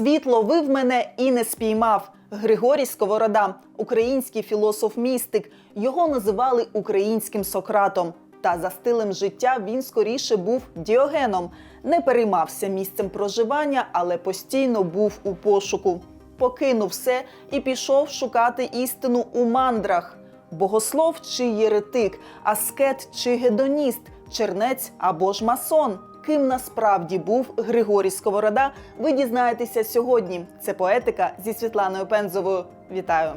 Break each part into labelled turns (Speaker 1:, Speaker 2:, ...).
Speaker 1: Світ ловив мене і не спіймав. Григорій Сковорода, український філософ-містик. Його називали українським Сократом. Та за стилем життя він скоріше був діогеном, не переймався місцем проживання, але постійно був у пошуку. Покинув все і пішов шукати істину у мандрах. Богослов чи єретик, аскет чи гедоніст, чернець або ж масон. Ким насправді був Григорій Сковорода, ви дізнаєтеся сьогодні. Це поетика зі Світланою Пензовою. Вітаю!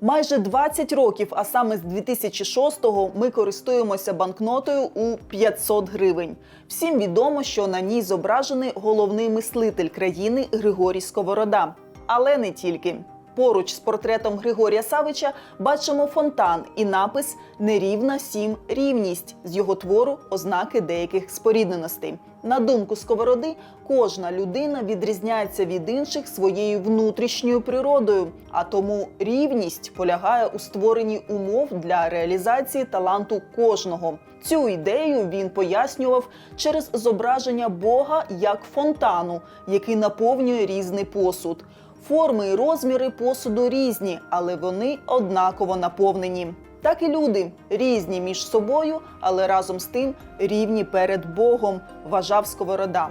Speaker 1: Майже 20 років, а саме з 2006-го, ми користуємося банкнотою у 500 гривень. Всім відомо, що на ній зображений головний мислитель країни Григорій Сковорода. Але не тільки. Поруч з портретом Григорія Савича бачимо фонтан і напис Нерівна сім рівність з його твору ознаки деяких спорідненостей. На думку Сковороди, кожна людина відрізняється від інших своєю внутрішньою природою, а тому рівність полягає у створенні умов для реалізації таланту кожного. Цю ідею він пояснював через зображення Бога як фонтану, який наповнює різний посуд. Форми і розміри посуду різні, але вони однаково наповнені. Так і люди різні між собою, але разом з тим рівні перед Богом, вважав Сковорода.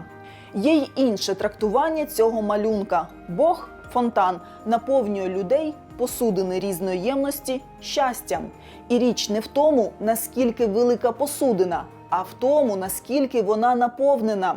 Speaker 1: Є й інше трактування цього малюнка: Бог фонтан наповнює людей посудини різної ємності щастям. І річ не в тому, наскільки велика посудина, а в тому, наскільки вона наповнена.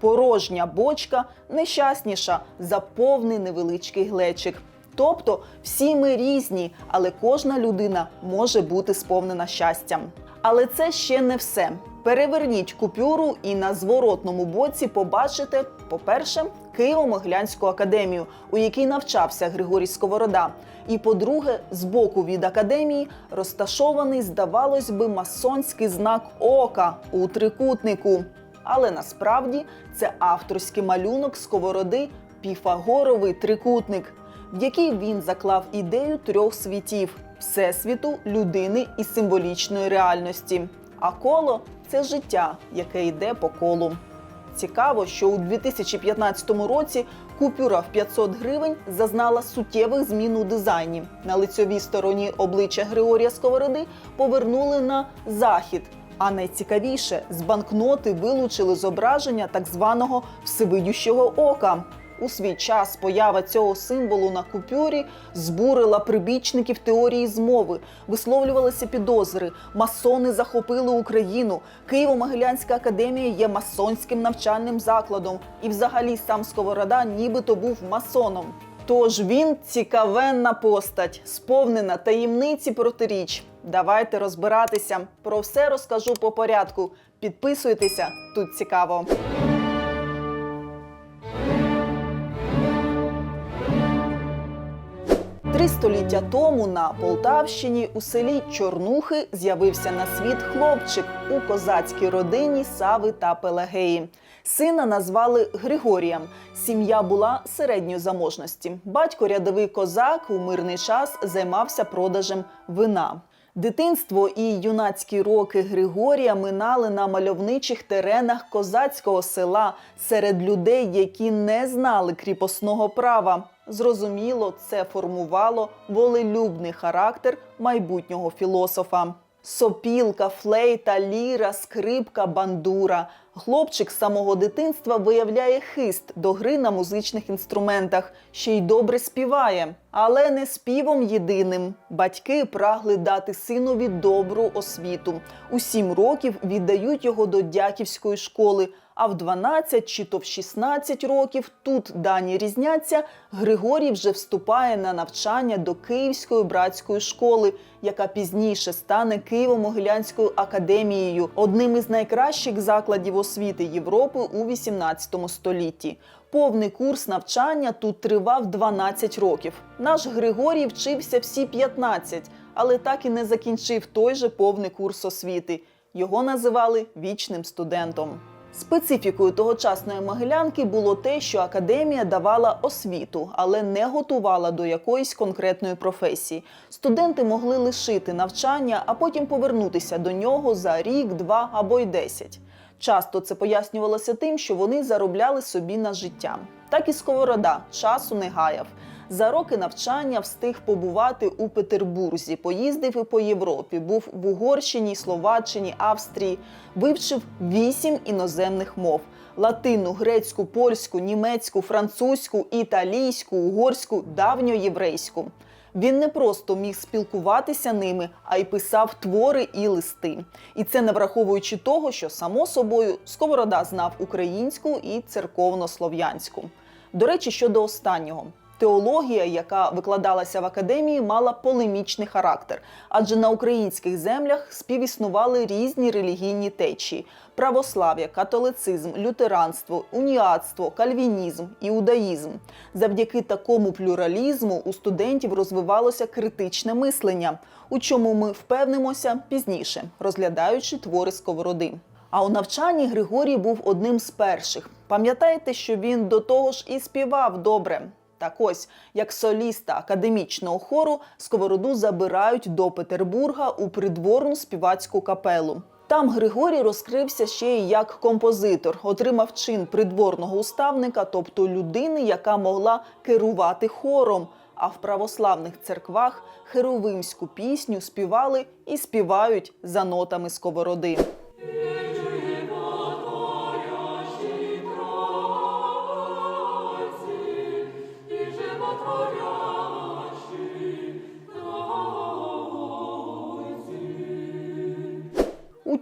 Speaker 1: Порожня бочка нещасніша за повний невеличкий глечик. Тобто всі ми різні, але кожна людина може бути сповнена щастям. Але це ще не все. Переверніть купюру і на зворотному боці побачите, по-перше, Києво-Могилянську академію, у якій навчався Григорій Сковорода. І по-друге, збоку від академії розташований, здавалось би, масонський знак ока у трикутнику. Але насправді це авторський малюнок сковороди Піфагоровий трикутник, в який він заклав ідею трьох світів всесвіту, людини і символічної реальності. А коло це життя, яке йде по колу. Цікаво, що у 2015 році купюра в 500 гривень зазнала суттєвих змін у дизайні. На лицьовій стороні обличчя Григорія Сковороди повернули на захід. А найцікавіше, з банкноти вилучили зображення так званого всевидющого ока. У свій час поява цього символу на купюрі збурила прибічників теорії змови, висловлювалися підозри. Масони захопили Україну. Києво-Могилянська академія є масонським навчальним закладом, і взагалі сам Сковорода нібито був масоном. Тож він цікавенна постать, сповнена таємниці протиріч. Давайте розбиратися. Про все розкажу по порядку. Підписуйтеся, тут цікаво. Три століття тому на Полтавщині у селі Чорнухи з'явився на світ хлопчик у козацькій родині Сави та Пелагеї. Сина назвали Григорієм. Сім'я була середньої заможності. Батько рядовий козак у мирний час займався продажем вина. Дитинство і юнацькі роки Григорія минали на мальовничих теренах козацького села серед людей, які не знали кріпосного права. Зрозуміло, це формувало волелюбний характер майбутнього філософа. Сопілка, флейта, ліра, скрипка, бандура. Хлопчик з самого дитинства виявляє хист до гри на музичних інструментах, ще й добре співає. Але не співом єдиним. Батьки прагли дати синові добру освіту. У сім років віддають його до дяківської школи. А в 12 чи то в 16 років тут дані різняться. Григорій вже вступає на навчання до Київської братської школи, яка пізніше стане Києво-Могилянською академією, одним із найкращих закладів освіти Європи у 18 столітті. Повний курс навчання тут тривав 12 років. Наш Григорій вчився всі 15, але так і не закінчив той же повний курс освіти. його називали вічним студентом. Специфікою тогочасної Могилянки було те, що академія давала освіту, але не готувала до якоїсь конкретної професії. Студенти могли лишити навчання, а потім повернутися до нього за рік, два або й десять. Часто це пояснювалося тим, що вони заробляли собі на життя. Так і Сковорода часу не гаяв. За роки навчання встиг побувати у Петербурзі, поїздив і по Європі, був в Угорщині, Словаччині, Австрії, вивчив вісім іноземних мов: латину, грецьку, польську, німецьку, французьку, італійську, угорську, давньоєврейську. Він не просто міг спілкуватися ними, а й писав твори і листи. І це не враховуючи того, що само собою Сковорода знав українську і церковнослов'янську. До речі, щодо останнього. Теологія, яка викладалася в академії, мала полемічний характер, адже на українських землях співіснували різні релігійні течії: православ'я, католицизм, лютеранство, уніатство, кальвінізм, іудаїзм. Завдяки такому плюралізму у студентів розвивалося критичне мислення, у чому ми впевнимося пізніше, розглядаючи твори сковороди. А у навчанні Григорій був одним з перших. Пам'ятаєте, що він до того ж і співав добре. Так ось, як соліста академічного хору, сковороду забирають до Петербурга у придворну співацьку капелу. Там Григорій розкрився ще й як композитор, отримав чин придворного уставника, тобто людини, яка могла керувати хором. А в православних церквах херовимську пісню співали і співають за нотами сковороди.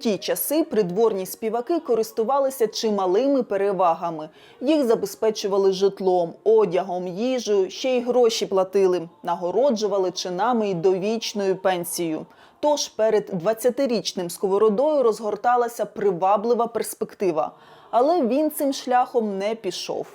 Speaker 1: Ті часи придворні співаки користувалися чималими перевагами. Їх забезпечували житлом, одягом, їжею, ще й гроші платили, нагороджували чинами й довічною пенсією. Тож перед 20-річним сковородою розгорталася приваблива перспектива. Але він цим шляхом не пішов.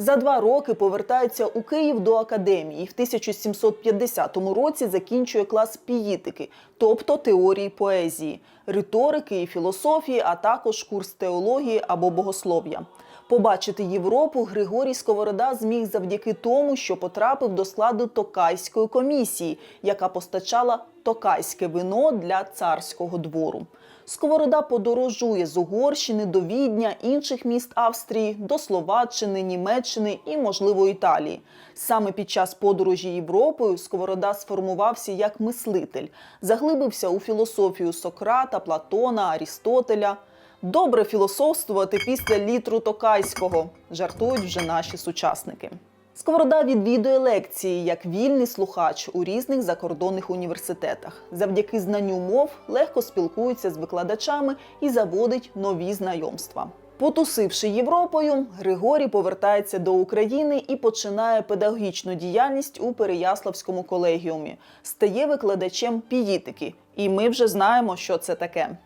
Speaker 1: За два роки повертається у Київ до академії. В 1750 році закінчує клас піїтики, тобто теорії поезії, риторики і філософії, а також курс теології або богослов'я. Побачити Європу Григорій Сковорода зміг завдяки тому, що потрапив до складу Токайської комісії, яка постачала токайське вино для царського двору. Сковорода подорожує з Угорщини до Відня, інших міст Австрії, до Словаччини, Німеччини і, можливо, Італії. Саме під час подорожі Європою Сковорода сформувався як мислитель, заглибився у філософію Сократа, Платона, Арістотеля. Добре філософствувати після літру Токайського, жартують вже наші сучасники. Сковорода відвідує лекції як вільний слухач у різних закордонних університетах. Завдяки знанню мов легко спілкується з викладачами і заводить нові знайомства. Потусивши Європою, Григорій повертається до України і починає педагогічну діяльність у Переяславському колегіумі. Стає викладачем піїтики, і ми вже знаємо, що це таке.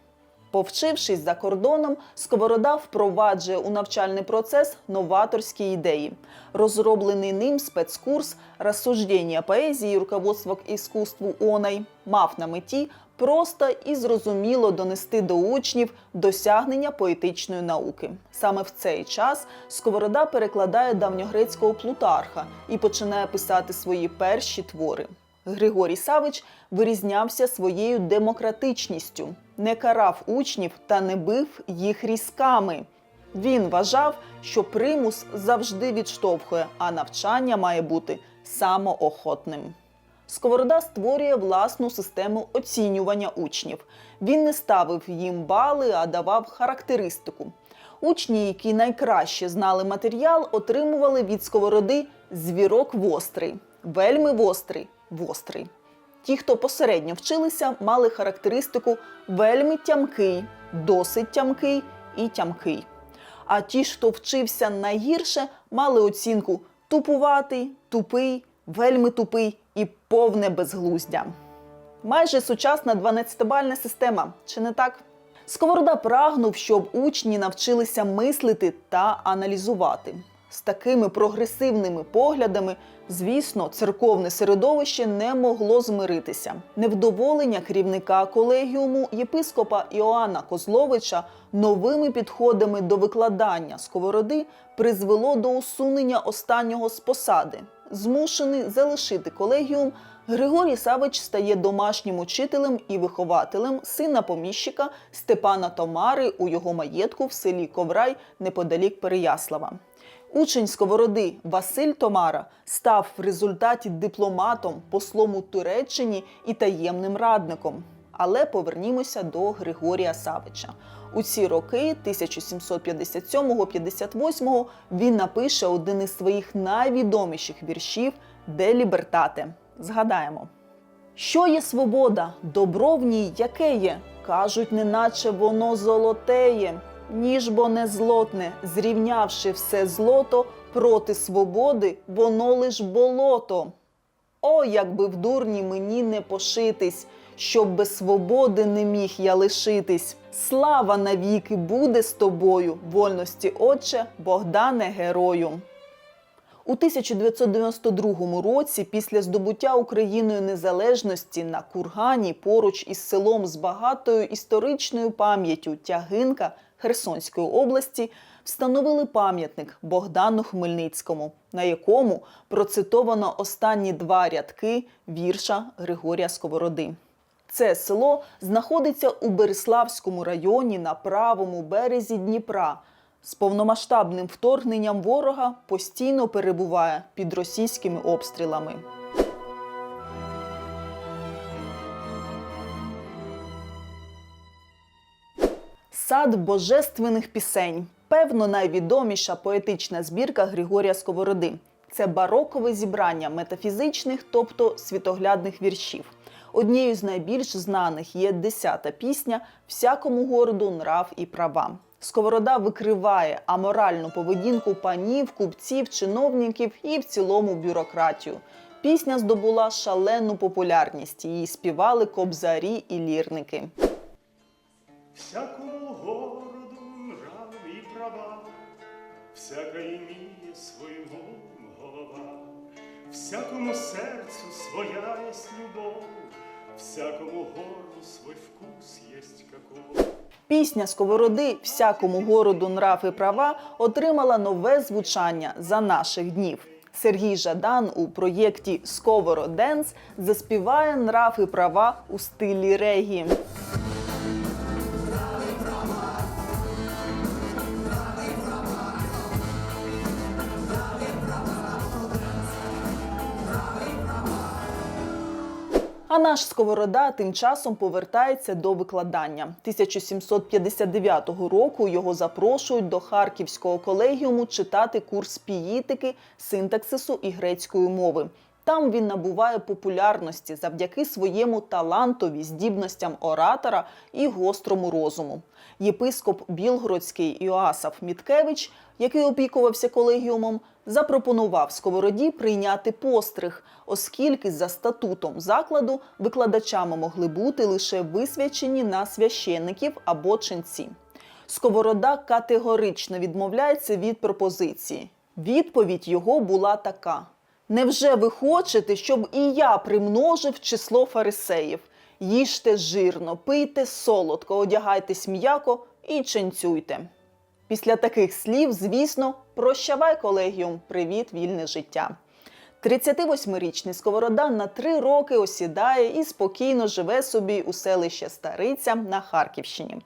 Speaker 1: Повчившись за кордоном, Сковорода впроваджує у навчальний процес новаторські ідеї. Розроблений ним спецкурс «Рассуждення поезії і к іскусству оной мав на меті просто і зрозуміло донести до учнів досягнення поетичної науки. Саме в цей час Сковорода перекладає давньогрецького плутарха і починає писати свої перші твори. Григорій Савич вирізнявся своєю демократичністю, не карав учнів та не бив їх різками. Він вважав, що примус завжди відштовхує, а навчання має бути самоохотним. Сковорода створює власну систему оцінювання учнів. Він не ставив їм бали, а давав характеристику. Учні, які найкраще знали матеріал, отримували від сковороди звірок вострий, вельми вострий, вострий. Ті, хто посередньо вчилися, мали характеристику вельми тямкий, досить тямкий і тямкий. А ті, хто вчився найгірше, мали оцінку тупуватий, тупий, вельми тупий і повне безглуздя. Майже сучасна 12-бальна система, чи не так? Сковорода прагнув, щоб учні навчилися мислити та аналізувати. З такими прогресивними поглядами, звісно, церковне середовище не могло змиритися. Невдоволення керівника колегіуму єпископа Іоанна Козловича новими підходами до викладання сковороди призвело до усунення останнього з посади. Змушений залишити колегіум, Григорій Савич стає домашнім учителем і вихователем сина поміщика Степана Томари у його маєтку в селі Коврай неподалік Переяслава. Учень сковороди Василь Томара став в результаті дипломатом, послом у Туреччині і таємним радником. Але повернімося до Григорія Савича. У ці роки 1757-58 він напише один із своїх найвідоміших віршів Де лібертате. Згадаємо. Що є свобода, добро в ній яке є? Кажуть, неначе воно золотеє, ніж бо не злотне, зрівнявши все злото проти свободи, воно лиш болото. О, якби в дурні мені не пошитись, щоб без свободи не міг я лишитись. Слава навіки буде з тобою, вольності, Отче, Богдане герою. У 1992 році, після здобуття Україною незалежності на Кургані, поруч із селом з багатою історичною пам'яттю Тягинка Херсонської області, встановили пам'ятник Богдану Хмельницькому, на якому процитовано останні два рядки вірша Григорія Сковороди. Це село знаходиться у Береславському районі на правому березі Дніпра. З повномасштабним вторгненням ворога постійно перебуває під російськими обстрілами. Сад божественних пісень певно найвідоміша поетична збірка Григорія Сковороди. Це барокове зібрання метафізичних, тобто світоглядних віршів. Однією з найбільш знаних є десята пісня Всякому городу нрав і права. Сковорода викриває аморальну поведінку панів, купців, чиновників і в цілому бюрократію. Пісня здобула шалену популярність. Її співали кобзарі і лірники.
Speaker 2: Всякому всяка іміє свою голова, всякому серцю своя есть любов, всякому горлу свой вкус есть каков.
Speaker 1: Пісня Сковороди Всякому городу нрав і права отримала нове звучання за наших днів. Сергій Жадан у проєкті Сковороденс заспіває нрав і права у стилі регі. А наш Сковорода тим часом повертається до викладання. 1759 року його запрошують до Харківського колегіуму читати курс піїтики, синтаксису і грецької мови. Там він набуває популярності завдяки своєму талантові, здібностям оратора і гострому розуму. Єпископ Білгородський Іоасаф Міткевич, який опікувався колегіумом, запропонував сковороді прийняти постриг, оскільки за статутом закладу викладачами могли бути лише висвячені на священників або ченці. Сковорода категорично відмовляється від пропозиції. Відповідь його була така: Невже ви хочете, щоб і я примножив число фарисеїв? Їжте жирно, пийте солодко, одягайтесь м'яко і ченцюйте. Після таких слів, звісно, прощавай колегіум, привіт, вільне життя. 38-річний Сковорода на три роки осідає і спокійно живе собі у селище Стариця на Харківщині.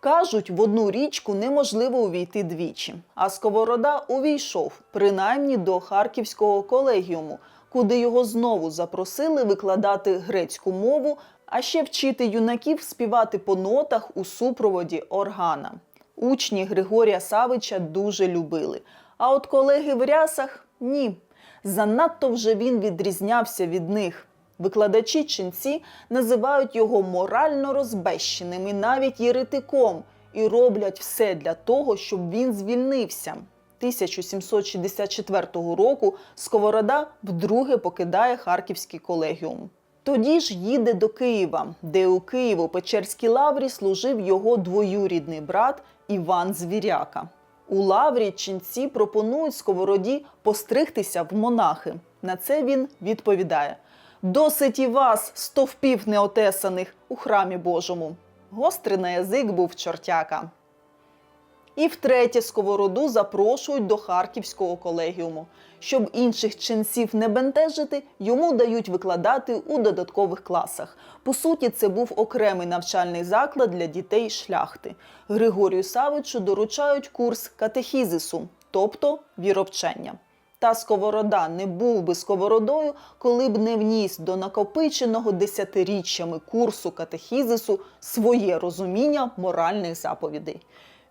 Speaker 1: Кажуть, в одну річку неможливо увійти двічі, а Сковорода увійшов принаймні до Харківського колегіуму, куди його знову запросили викладати грецьку мову, а ще вчити юнаків співати по нотах у супроводі органа. Учні Григорія Савича дуже любили. А от колеги в рясах ні. Занадто вже він відрізнявся від них. Викладачі ченці називають його морально розбещеним і навіть єретиком, і роблять все для того, щоб він звільнився. 1764 року Сковорода вдруге покидає Харківський колегіум. Тоді ж їде до Києва, де у Києво-Печерській лаврі служив його двоюрідний брат Іван Звіряка. У лаврі ченці пропонують сковороді постригтися в монахи. На це він відповідає: Досить і вас, стовпів неотесаних, у храмі Божому. Гострий на язик був чортяка. І втретє сковороду запрошують до Харківського колегіуму. Щоб інших ченців не бентежити, йому дають викладати у додаткових класах. По суті, це був окремий навчальний заклад для дітей шляхти. Григорію Савичу доручають курс катехізису, тобто віровчення. Та сковорода не був би сковородою, коли б не вніс до накопиченого десятиріччями курсу катехізису своє розуміння моральних заповідей.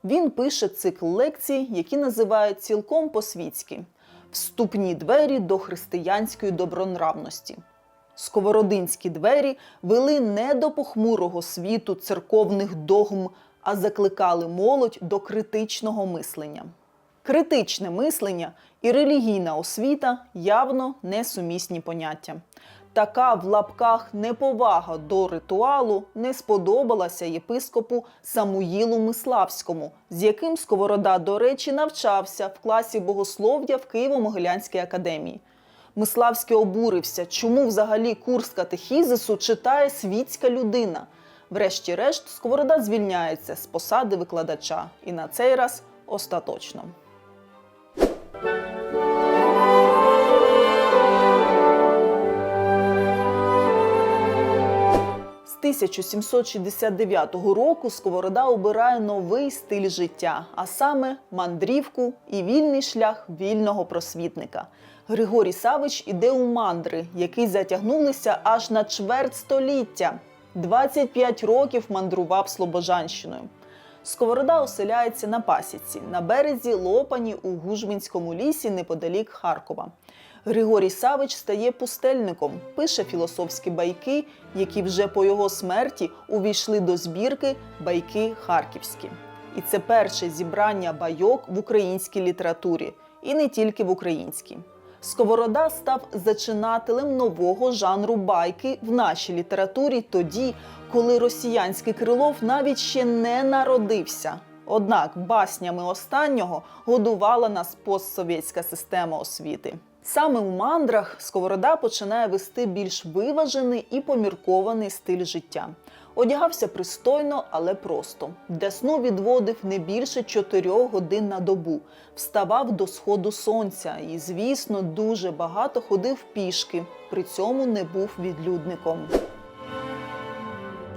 Speaker 1: Він пише цикл лекцій, які називають цілком по-світськи Вступні двері до християнської добронравності. Сковородинські двері вели не до похмурого світу церковних догм, а закликали молодь до критичного мислення. Критичне мислення і релігійна освіта явно несумісні поняття. Така в лапках неповага до ритуалу не сподобалася єпископу Самуїлу Миславському, з яким Сковорода, до речі, навчався в класі богослов'я в Києво-Могилянській академії. Миславський обурився, чому взагалі курс катехізису читає світська людина. Врешті-решт, Сковорода звільняється з посади викладача, і на цей раз остаточно. 1769 року Сковорода обирає новий стиль життя, а саме мандрівку і вільний шлях вільного просвітника. Григорій Савич іде у мандри, які затягнулися аж на чверть століття. 25 років мандрував Слобожанщиною. Сковорода оселяється на пасіці на березі Лопані у Гужвинському лісі неподалік Харкова. Григорій Савич стає пустельником, пише філософські байки, які вже по його смерті увійшли до збірки Байки Харківські. І це перше зібрання байок в українській літературі, і не тільки в українській. Сковорода став зачинателем нового жанру байки в нашій літературі тоді, коли росіянський Крилов навіть ще не народився. Однак баснями останнього годувала нас постсовєтська система освіти. Саме у мандрах Сковорода починає вести більш виважений і поміркований стиль життя. Одягався пристойно, але просто. Для сну відводив не більше чотирьох годин на добу, вставав до сходу сонця і, звісно, дуже багато ходив пішки. При цьому не був відлюдником.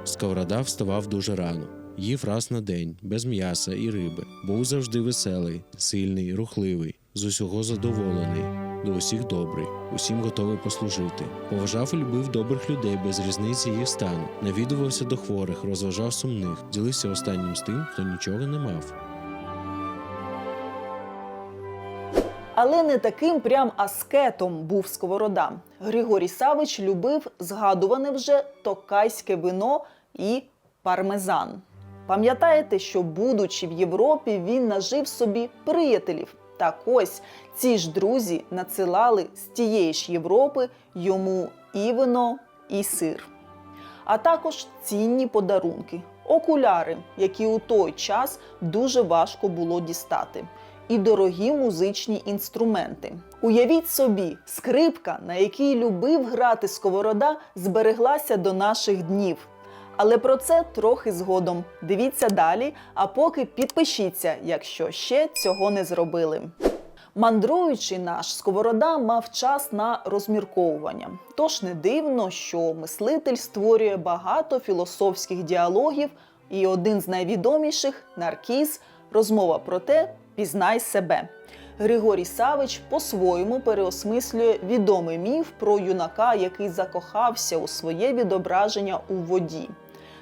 Speaker 3: Сковорода вставав дуже рано. Їв раз на день, без м'яса і риби. Був завжди веселий, сильний, рухливий, з усього задоволений, до усіх добрий, усім готовий послужити. Поважав і любив добрих людей без різниці їх стану, навідувався до хворих, розважав сумних, ділився останнім з тим, хто нічого не мав.
Speaker 1: Але не таким прям аскетом був Сковорода. Григорій Савич любив згадуване вже токайське вино і пармезан. Пам'ятаєте, що, будучи в Європі, він нажив собі приятелів. Так ось ці ж друзі надсилали з тієї ж Європи йому і вино, і сир. А також цінні подарунки, окуляри, які у той час дуже важко було дістати, і дорогі музичні інструменти. Уявіть собі, скрипка, на якій любив грати Сковорода, збереглася до наших днів. Але про це трохи згодом. Дивіться далі, а поки підпишіться, якщо ще цього не зробили. Мандруючий наш Сковорода мав час на розмірковування. Тож не дивно, що мислитель створює багато філософських діалогів, і один з найвідоміших Наркіз розмова про те, пізнай себе. Григорій Савич по-своєму переосмислює відомий міф про юнака, який закохався у своє відображення у воді.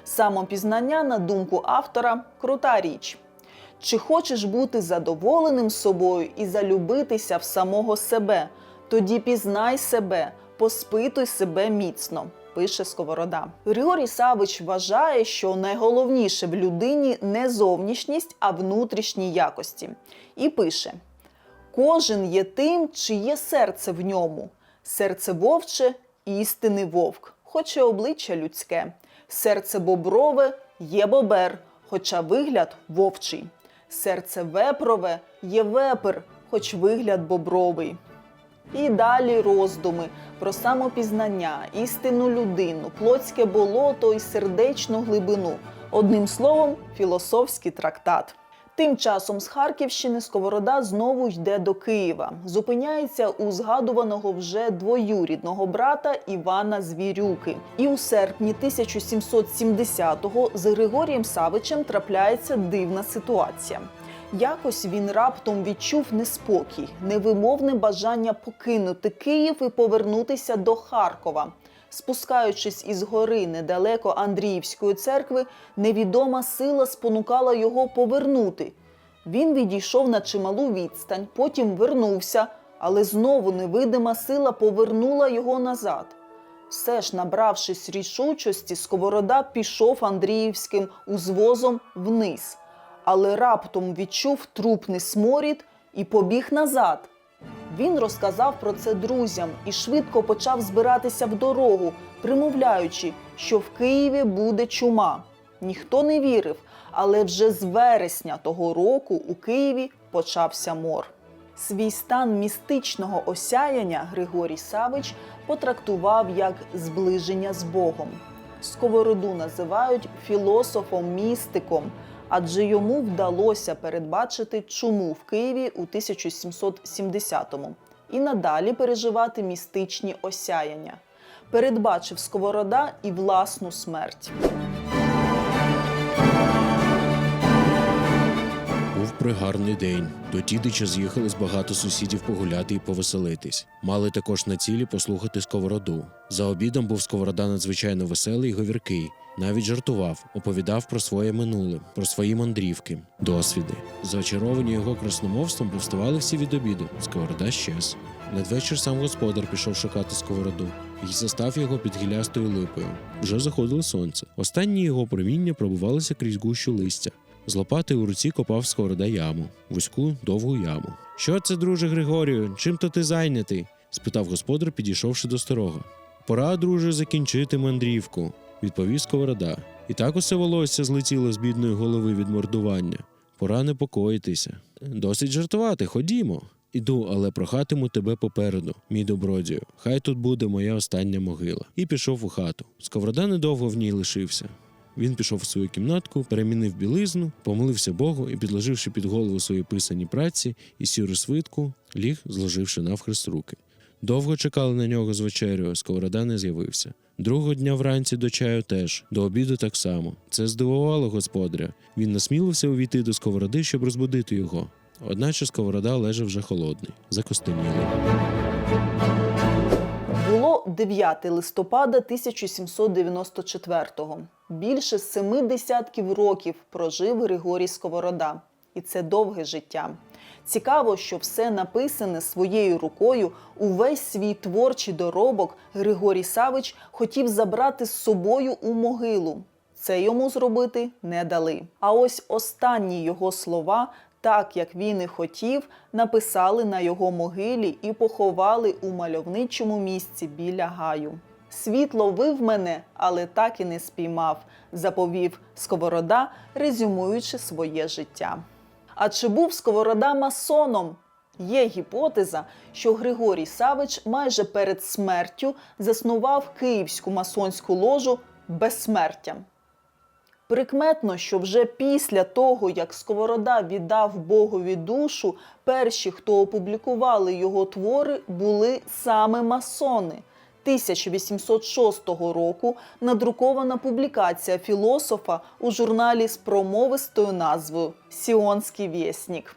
Speaker 1: Самопізнання, на думку автора, крута річ. Чи хочеш бути задоволеним собою і залюбитися в самого себе? Тоді пізнай себе, поспитуй себе міцно, пише Сковорода. Григорій Савич вважає, що найголовніше в людині не зовнішність, а внутрішні якості. І пише: Кожен є тим, чиє серце в ньому. Серце вовче істинний вовк, хоча обличчя людське. Серце боброве є бобер, хоча вигляд вовчий. Серце вепрове є вепер, хоч вигляд бобровий. І далі роздуми про самопізнання, істинну людину, плотське болото і сердечну глибину. Одним словом, філософський трактат. Тим часом з Харківщини Сковорода знову йде до Києва. Зупиняється у згадуваного вже двоюрідного брата Івана Звірюки. І у серпні 1770-го з Григорієм Савичем трапляється дивна ситуація. Якось він раптом відчув неспокій, невимовне бажання покинути Київ і повернутися до Харкова. Спускаючись із гори недалеко Андріївської церкви, невідома сила спонукала його повернути. Він відійшов на чималу відстань, потім вернувся, але знову невидима сила повернула його назад. Все ж, набравшись рішучості, Сковорода пішов Андріївським узвозом вниз, але раптом відчув трупний сморід і побіг назад. Він розказав про це друзям і швидко почав збиратися в дорогу, примовляючи, що в Києві буде чума. Ніхто не вірив, але вже з вересня того року у Києві почався мор. Свій стан містичного осяяння Григорій Савич потрактував як зближення з Богом. Сковороду називають філософом-містиком, адже йому вдалося передбачити чуму в Києві у 1770-му і надалі переживати містичні осяяння. Передбачив Сковорода і власну смерть.
Speaker 3: Був пригарний день. До Тідича з'їхались багато сусідів погуляти і повеселитись. Мали також на цілі послухати сковороду. За обідом був сковорода надзвичайно веселий і говіркий. Навіть жартував, оповідав про своє минуле, про свої мандрівки, досвіди. Зачаровані його красномовством повставали всі від обіду. Сковорода щез. Надвечір сам господар пішов шукати сковороду і застав його під гілястою липою. Вже заходило сонце. Останні його проміння пробивалися крізь гущу листя. З лопати у руці копав сковорода яму, вузьку довгу яму. Що це, друже Григорію? Чим то ти зайнятий? спитав господар, підійшовши до старого. Пора, друже, закінчити мандрівку, відповів сковорода. І так усе волосся злетіло з бідної голови від мордування. Пора непокоїтися. Досить жартувати, ходімо. Іду, але прохатиму тебе попереду, мій добродію. Хай тут буде моя остання могила. І пішов у хату. Сковорода недовго в ній лишився. Він пішов в свою кімнатку, перемінив білизну, помолився Богу і, підложивши під голову свої писані праці і сіру свитку, ліг, зложивши навхрест руки. Довго чекали на нього з вечерю, сковорода не з'явився. Другого дня вранці до чаю теж, до обіду так само. Це здивувало господаря. Він насмілився увійти до сковороди, щоб розбудити його. Одначе сковорода лежав вже холодний, закостенілий.
Speaker 1: Було 9 листопада 1794-го. Більше семи десятків років прожив Григорій Сковорода. І це довге життя. Цікаво, що все написане своєю рукою, увесь свій творчий доробок Григорій Савич хотів забрати з собою у могилу. Це йому зробити не дали. А ось останні його слова, так як він і хотів, написали на його могилі і поховали у мальовничому місці біля гаю. Світ ловив мене, але так і не спіймав, заповів Сковорода, резюмуючи своє життя. А чи був Сковорода масоном? Є гіпотеза, що Григорій Савич майже перед смертю заснував київську масонську ложу безсмертя. Прикметно, що вже після того, як Сковорода віддав Богові душу, перші, хто опублікували його твори, були саме масони. 1806 року надрукована публікація філософа у журналі з промовистою назвою Сіонський вєснік.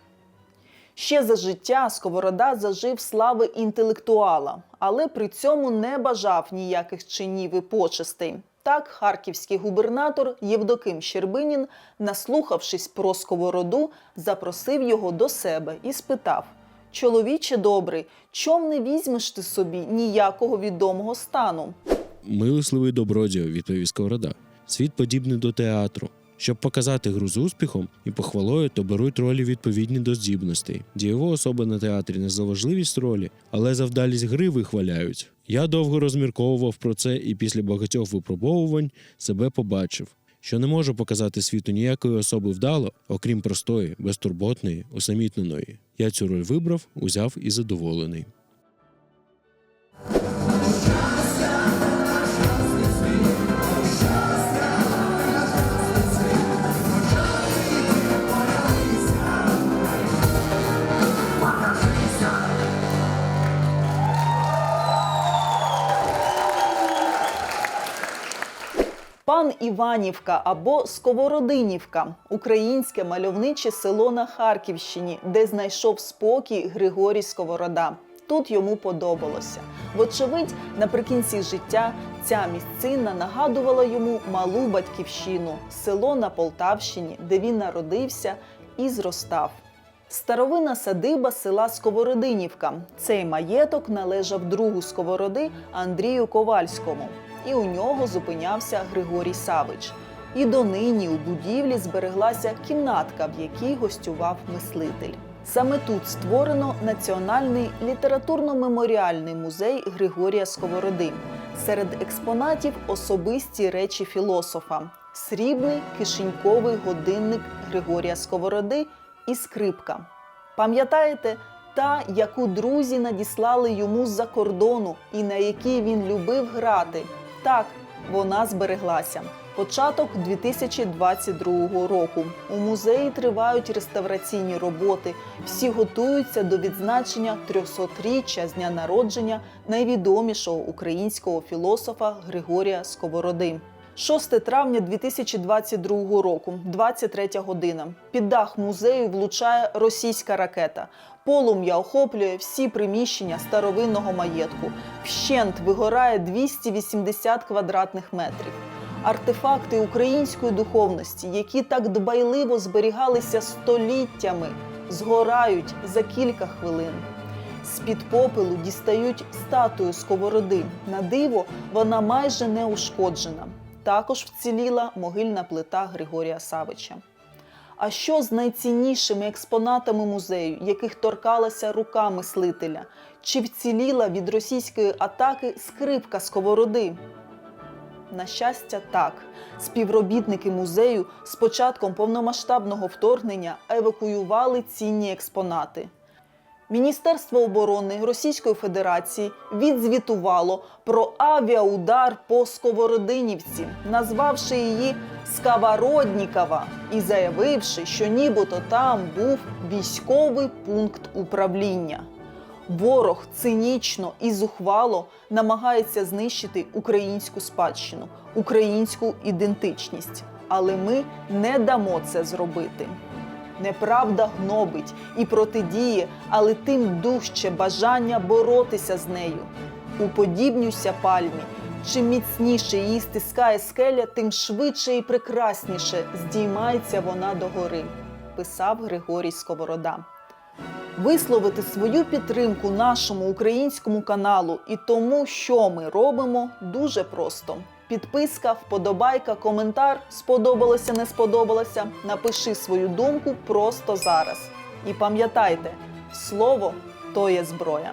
Speaker 1: Ще за життя Сковорода зажив слави інтелектуала, але при цьому не бажав ніяких чинів і почестей. Так, харківський губернатор Євдоким Щербинін, наслухавшись про сковороду, запросив його до себе і спитав: Чоловіче добрий, чом не візьмеш ти собі ніякого відомого стану?
Speaker 3: Милосливий добродію, відповів Сковорода. Світ подібний до театру. Щоб показати гру з успіхом і похвалою, то беруть ролі відповідні до здібностей. Дієва особа на театрі не за важливість ролі, але за вдалість гри вихваляють. Я довго розмірковував про це і після багатьох випробовувань себе побачив. Що не можу показати світу ніякої особи вдало, окрім простої, безтурботної, усамітненої. Я цю роль вибрав, узяв і задоволений.
Speaker 1: Пан Іванівка або Сковородинівка українське мальовниче село на Харківщині, де знайшов спокій Григорій Сковорода. Тут йому подобалося. Вочевидь, наприкінці життя ця місцина нагадувала йому малу батьківщину, село на Полтавщині, де він народився і зростав. Старовинна садиба села Сковородинівка. Цей маєток належав другу сковороди Андрію Ковальському, і у нього зупинявся Григорій Савич. І донині у будівлі збереглася кімнатка, в якій гостював мислитель. Саме тут створено Національний літературно-меморіальний музей Григорія Сковороди. Серед експонатів особисті речі філософа: срібний кишеньковий годинник Григорія Сковороди і скрипка. Пам'ятаєте, та, яку друзі надіслали йому з-за кордону і на якій він любив грати? Так, вона збереглася. Початок 2022 року. У музеї тривають реставраційні роботи. Всі готуються до відзначення 300-річчя з дня народження найвідомішого українського філософа Григорія Сковороди. 6 травня 2022 року, 23 година. Під дах музею влучає російська ракета. Полум'я охоплює всі приміщення старовинного маєтку. Вщент вигорає 280 квадратних метрів. Артефакти української духовності, які так дбайливо зберігалися століттями, згорають за кілька хвилин. З-під попелу дістають статую сковороди. На диво, вона майже не ушкоджена. Також вціліла могильна плита Григорія Савича. А що з найціннішими експонатами музею, яких торкалася рука мислителя? Чи вціліла від російської атаки скрипка сковороди? На щастя, так. Співробітники музею з початком повномасштабного вторгнення евакуювали цінні експонати. Міністерство оборони Російської Федерації відзвітувало про авіаудар по Сковородинівці, назвавши її Сковороднікова і заявивши, що нібито там був військовий пункт управління. Ворог цинічно і зухвало намагається знищити українську спадщину, українську ідентичність. Але ми не дамо це зробити. Неправда гнобить і протидіє, але тим дужче бажання боротися з нею. Уподібнюся пальмі. Чим міцніше її стискає скеля, тим швидше і прекрасніше здіймається вона догори, писав Григорій Сковорода. Висловити свою підтримку нашому українському каналу і тому, що ми робимо, дуже просто. Підписка, вподобайка, коментар сподобалося, не сподобалося. Напиши свою думку просто зараз. І пам'ятайте, слово то є зброя.